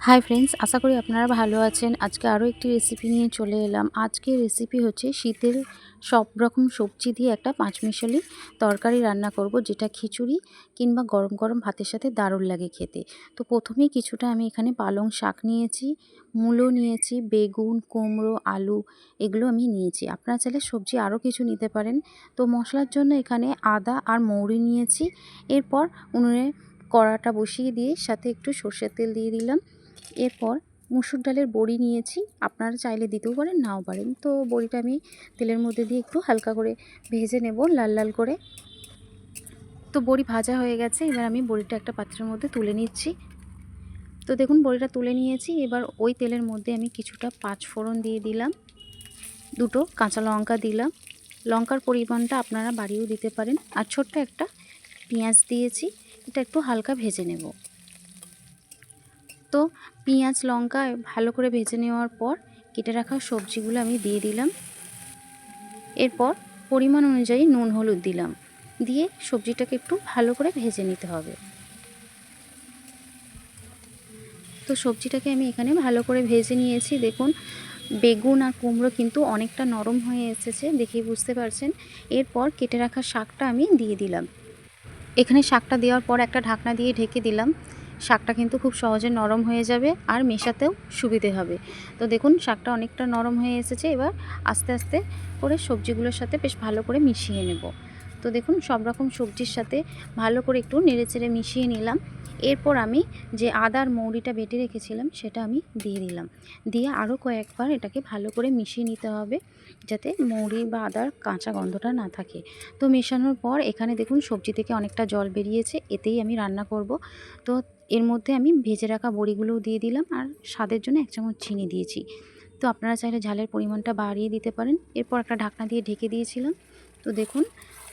Hi friends আশা করি আপনারা ভালো আছেন। আজকে আরও একটি রেসিপি নিয়ে চলে এলাম। আজকের রেসিপি হচ্ছে শীতের সব রকম সবজি দিয়ে একটা পাঁচমিশালি তরকারি রান্না করব, যেটা খিচুড়ি কিংবা গরম গরম ভাতের সাথে দারুণ লাগে খেতে। তো প্রথমেই কিছুটা আমি এখানে পালং শাক নিয়েছি, মূলো নিয়েছি, বেগুন, কুমড়ো, আলু, এগুলো আমি নিয়েছি। আপনারা চাইলে সবজি আরও কিছু নিতে পারেন। তো মশলার জন্য এখানে আদা আর মৌরি নিয়েছি। এরপর উনুনে কড়াটা বসিয়ে দিয়ে সাথে একটু সর্ষের তেল দিয়ে দিলাম। এরপর মুসুর ডালের বড়ি নিয়েছি। আপনারা চাইলে দিতেও পারেন, নাও পারেন। তো বড়িটা আমি তেলের মধ্যে দিয়ে একটু হালকা করে ভেজে নেব, লাল লাল করে। তো বড়ি ভাজা হয়ে গেছে, এবার আমি বড়িটা একটা পাত্রের মধ্যে তুলে নিচ্ছি। তো দেখুন, বড়িটা তুলে নিয়েছি। এবার ওই তেলের মধ্যে আমি কিছুটা পাঁচ ফোড়ন দিয়ে দিলাম, দুটো কাঁচা লঙ্কা দিলাম। লঙ্কার পরিমাণটা আপনারা বাড়িয়েও দিতে পারেন। আর ছোট্ট একটা পেঁয়াজ দিয়েছি, এটা একটু হালকা ভেজে নেব। তো পেঁয়াজ, লঙ্কা ভালো করে ভেজে নেওয়ার পর কেটে রাখা সবজিগুলো আমি দিয়ে দিলাম। এরপর পরিমাণ অনুযায়ী নুন, হলুদ দিলাম। দিয়ে সবজিটাকে একটু ভালো করে ভেজে নিতে হবে। তো সবজিটাকে আমি এখানে ভালো করে ভেজে নিয়েছি। দেখুন, বেগুন আর কুমড়ো কিন্তু অনেকটা নরম হয়ে এসেছে দেখেই বুঝতে পারছেন। এরপর কেটে রাখা শাকটা আমি দিয়ে দিলাম। এখানে শাকটা দেওয়ার পর একটা ঢাকনা দিয়ে ঢেকে দিলাম। শাকটা কিন্তু খুব সহজে নরম হয়ে যাবে আর মেশাতেও সুবিধে হবে। তো দেখুন, শাকটা অনেকটা নরম হয়ে এসেছে। এবার আস্তে আস্তে করে সবজিগুলোর সাথে বেশ ভালো করে মিশিয়ে নেব। তো দেখুন, সব রকম সবজির সাথে ভালো করে একটু নেড়েচেড়ে মিশিয়ে নিলাম। এরপর আমি যে আদার মৌরিটা বেটে রেখেছিলাম, সেটা আমি দিয়ে দিলাম। দিয়ে আরও কয়েকবার এটাকে ভালো করে মিশিয়ে নিতে হবে, যাতে মৌরি বা আদার কাঁচা গন্ধটা না থাকে। তো মেশানোর পর এখানে দেখুন, সবজি থেকে অনেকটা জল বেরিয়েছে, এতেই আমি রান্না করব। তো এর মধ্যে আমি ভেজে রাখা বড়িগুলোও দিয়ে দিলাম, আর স্বাদের জন্য এক চামচ চিনি দিয়েছি। তো আপনারা চাইলে ঝালের পরিমাণটা বাড়িয়ে দিতে পারেন। এরপর একটা ঢাকনা দিয়ে ঢেকে দিয়েছিলাম। তো দেখুন,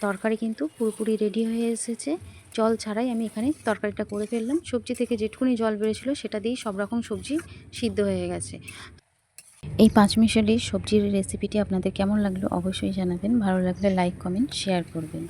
তরকারি কিন্তু পুরোপুরি রেডি হয়ে এসেছে। জল ছাড়াই আমি এখানে তরকারিটা করে ফেললাম। সবজি থেকে যেটুকুনি জল বেড়েছিল সেটা দিয়েই সব রকম সবজি সিদ্ধ হয়ে গেছে। এই পাঁচ পাঁচমিশালি সবজির রেসিপিটি আপনাদের কেমন লাগল অবশ্যই জানাবেন। ভালো লাগলে লাইক কমেন্ট শেয়ার করবেন।